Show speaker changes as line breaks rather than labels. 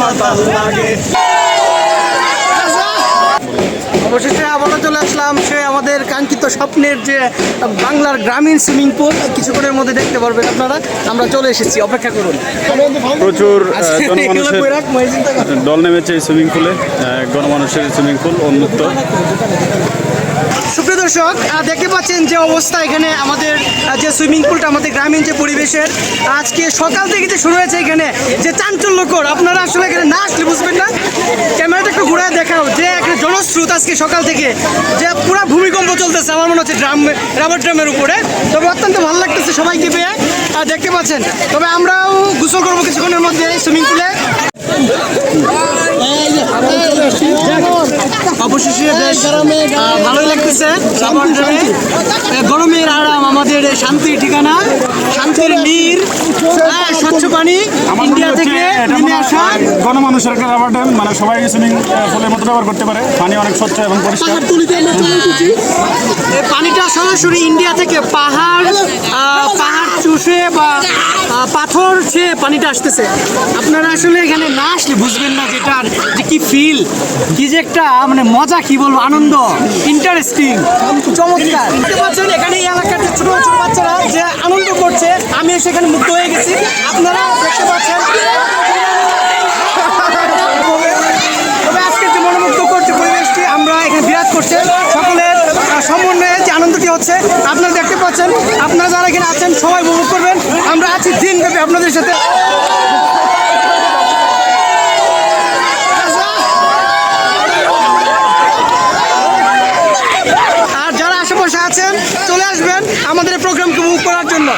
মাতাল লাগে
অবশেষে আবারও চলে আসলাম সে আমাদের কাঙ্ক্ষিত স্বপ্নের যে বাংলার গ্রামীণ সুইমিং পুল কিছুক্ষণের মধ্যে দেখতে পারবেন আপনারা। আমরা চলে এসেছি অপেক্ষা করুন।
প্রচুর জনমানুষের
কর।
দল নেমেছে এই সুইমিং পুলে গণমানুষের সুইমিং পুল উন্মুক্ত।
সুপ্রিয় দর্শক দেখতে পাচ্ছেন যে অবস্থা এখানে আমাদের যে সুইমিং পুলটা আমাদের গ্রামীণ যে পরিবেশের, আজকে সকাল থেকে যে শুরু হয়েছে এখানে, যে চাঞ্চল্যকর, আপনারা আসলে এখানে না আসলে বুঝবেন না। ক্যামেরাটা একটু ঘুরায় দেখাও, যে একটা জনস্রোত আজকে সকাল থেকে, যে পুরো ভূমিকম্প চলতেছে, আমার মনে হচ্ছে ড্রাম, রাবার ড্রামের উপরে। তবে অত্যন্ত ভালো লাগতেছে সবাইকে পেয়ে। দেখতে পাচ্ছেন, তবে আমরাও গোসল করব কিছুক্ষণের মধ্যে সুইমিং পুলে। ভালোই লাগতেছে। রাবার ড্রামে গরমের আরাম আমাদের শান্তির ঠিকানা। শান্তির নীর। হ্যাঁ, স্বচ্ছ পানি ইন্ডিয়া থেকে নেমে আসা।
গণমানুষের একটা রাবার ড্যাম মানে সবাই সুইমিং পুলের মতো ব্যবহার করতে পারে। পানি অনেক স্বচ্ছ এবং পরিষ্কার।
পানিটা সরাসরি ইন্ডিয়া থেকে পাহাড় চুষে বা পাথর ছে, পানিটা আসতেছে। আপনারা আসলে এখানে না আসলে বুঝবেন না যেটার যে কি ফিল কি যে একটা মানে মজা, কি বলব, আনন্দ ইন্টারেস্টিং চমৎকার। পাচ্ছেন, এখানে এই এলাকার যে ছোট ছোট বাচ্চারা যে আনন্দ করছে আমি সেখানে মুক্ত হয়ে গেছি। আপনারা দেখতে পাচ্ছেন। করছে, সকলের সমন্বয়ে যে আনন্দটি হচ্ছে, আপনারা দেখতে পাচ্ছেন, আপনারা যারা এখানে আছেন, সবাই দিন দিনব্যাপী আপনাদের সাথে। আর যারা আশেপাশে আছেন, চলে আসবেন আমাদের প্রোগ্রামকে মুভ করার জন্য।